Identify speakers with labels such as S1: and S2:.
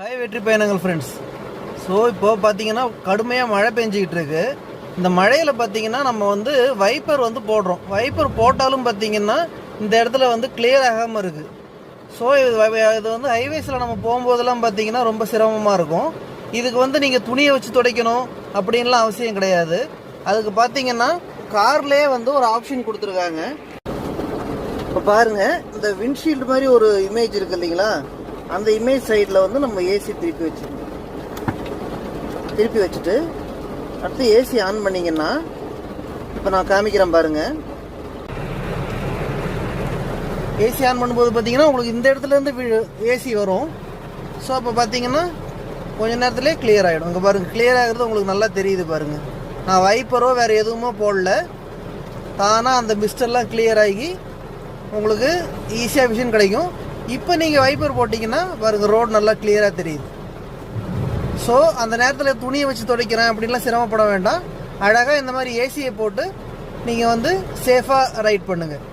S1: Hi வெற்றி பயணங்கள் friends so இப்போ பார்த்தீங்கன்னா கடுமையாக மழை பெஞ்சிக்கிட்டு இருக்கு. இந்த மழையில் பார்த்தீங்கன்னா நம்ம வந்து வைப்பர் வந்து போடுறோம். வைப்பர் போட்டாலும் பார்த்தீங்கன்னா இந்த இடத்துல வந்து கிளியர் ஆகாமல் இருக்குது ஸோ இது இது வந்து ஹைவேஸில் நம்ம போகும்போதெல்லாம் பார்த்தீங்கன்னா ரொம்ப சிரமமாக இருக்கும். இதுக்கு வந்து நீங்கள் துணியை வச்சு துடைக்கணும் அப்படின்லாம் அவசியம் கிடையாது. அதுக்கு பார்த்தீங்கன்னா கார்லேயே வந்து ஒரு ஆப்ஷன் கொடுத்துருக்காங்க. இப்போ பாருங்கள் இந்த விண்ட்ஷீல்டு மாதிரி ஒரு இமேஜ் இருக்கு இல்லைங்களா? அந்த இமேஜ் சைடில் வந்து நம்ம ஏசி திருப்பி வச்சுக்கணும் திருப்பி வச்சுட்டு அடுத்து ஏசி ஆன் பண்ணிங்கன்னா இப்போ நான் காமிக்கிறேன் பாருங்க. ஏசி ஆன் பண்ணும்போது பார்த்தீங்கன்னா உங்களுக்கு இந்த இடத்துல இருந்து ஏசி வரும். ஸோ அப்போ பார்த்தீங்கன்னா கொஞ்ச நேரத்துலேயே கிளியர் ஆகிடும் இங்கே பாருங்கள் கிளியர் ஆகிறது உங்களுக்கு நல்லா தெரியுது பாருங்கள் நான் வைப்பரோ வேறு எதுவுமோ போடல. தானாக அந்த மிஸ்டர்லாம் கிளியர் ஆகி உங்களுக்கு ஈஸியாக விஷன் கிடைக்கும். இப்போ நீங்கள் வைப்பர் போட்டிங்கன்னா பாருங்க ரோடு நல்லா கிளியராக தெரியுது. ஸோ அந்த நேரத்தில் துணியை வச்சு துடைக்கிறேன் அப்படின்லாம் சிரமப்பட வேண்டாம். அழகாக இந்த மாதிரி ஏசியை போட்டு நீங்கள் வந்து சேஃபாக ரைட் பண்ணுங்கள்